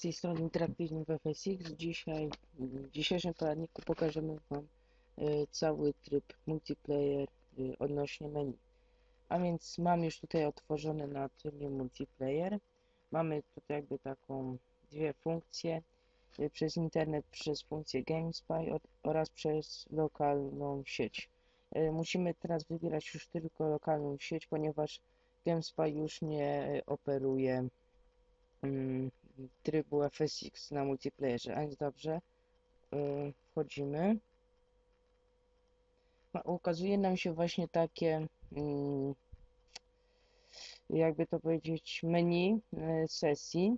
z tej strony Interaktywny FSX. Dzisiaj, w dzisiejszym poradniku pokażemy Wam e, cały tryb multiplayer e, odnośnie menu. A więc mam już tutaj otworzone na trybie multiplayer. Mamy tutaj jakby taką dwie funkcje. e, Przez internet, przez funkcję GameSpy oraz przez lokalną sieć. Musimy teraz wybierać już tylko lokalną sieć, ponieważ GameSpy już nie operuje mm, trybu FSX na multiplayerze. A więc dobrze, yy, wchodzimy. No, ukazuje nam się właśnie takie, mm, jakby to powiedzieć, menu y, sesji.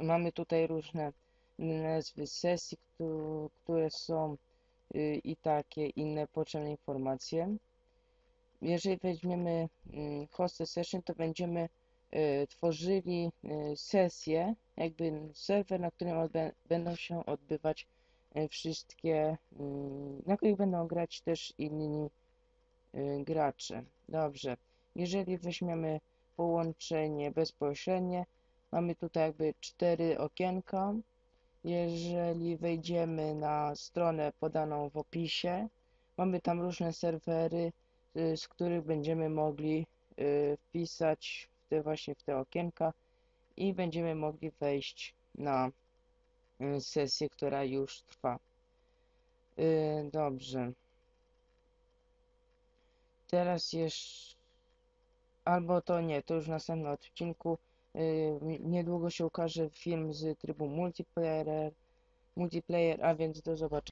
Mamy tutaj różne nazwy sesji, któ- które są y, i takie inne potrzebne informacje. Jeżeli weźmiemy mm, host session, to będziemy tworzyli y, sesję, jakby serwer, na którym będą się odbywać y, wszystkie, y, na których będą grać też inni y, gracze. Dobrze. Jeżeli weźmiemy połączenie bezpośrednie, mamy tutaj jakby cztery okienka. Jeżeli wejdziemy na stronę podaną w opisie, mamy tam różne serwery, y, z których będziemy mogli y, wpisać te właśnie w te okienka i będziemy mogli wejść na y, sesję, która już trwa. Y, Dobrze. Teraz jeszcze albo to nie, to już w następnym odcinku. Y, Niedługo się ukaże film z trybu multiplayer, multiplayer, a więc do zobaczenia.